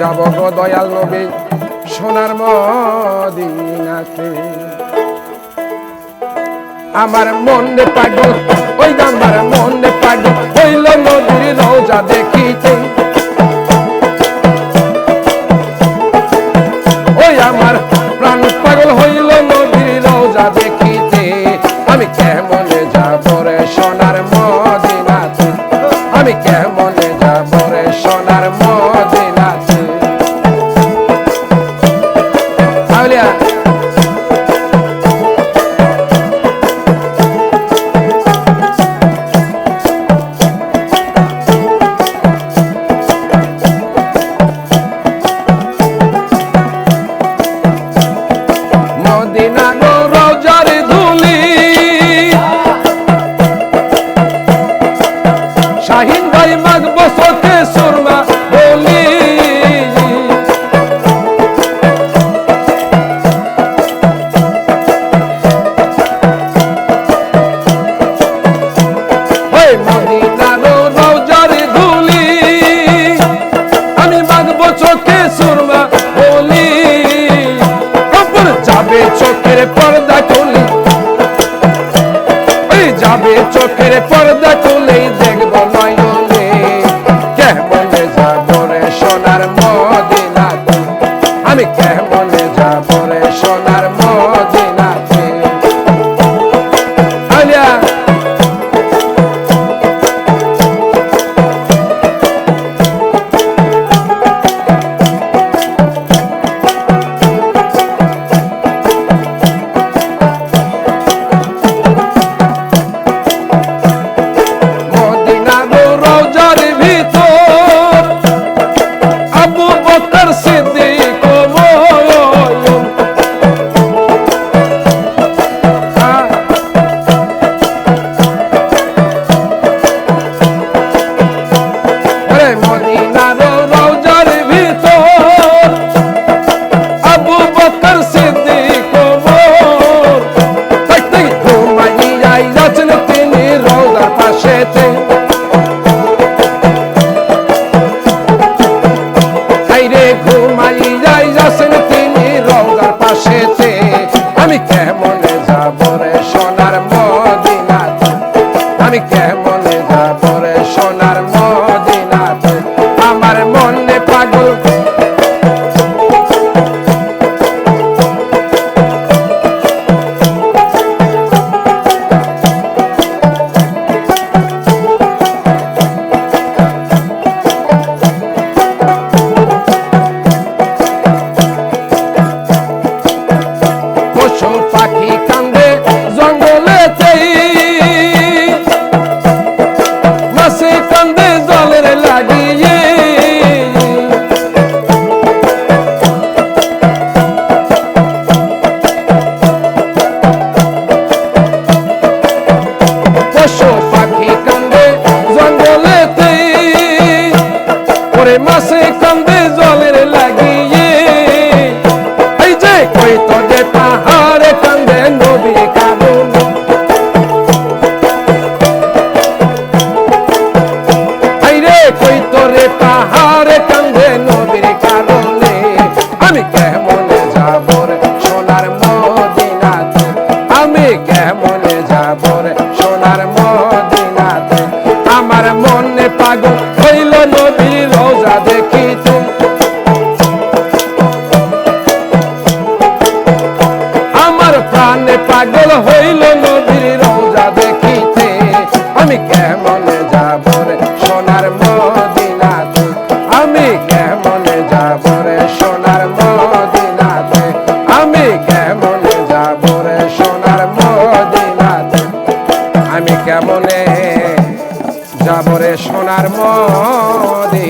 যাব গো দয়াল নবী, সোনার মদিনাতে। আমার মনে পাগল, ওই আমার মনে পাগল, হইল নদীর রোজা দেখিতে। ওই আমার প্রাণ পাগল, হইল নদীর রোজা দেখিতে। আমি কেমনে যাব রে সোনার মদিনাতে? আমি কেমনে যাব রে সোনার মদিনাতে চোখের পর্দা রওজার পাশেতে হাইরে ঘুমাইয়াই যাচ্ছেন তিনি রওজার পাশেতে। আমি কেমনে যাব রে সোনার মদিনাতে? আমি কেমনে যাব রে সোনার ওরে পাগল হইল নদীর রোজা দেখিতে। আমি কেমনে যাব রে সোনার মদিনাতে? আমি কেমনে যাব রে সোনার মদিনাতে? আমি কেমনে যাব রে সোনার মদিনাতে? আমি কেমনে যাব রে সোনার মদিনাতে?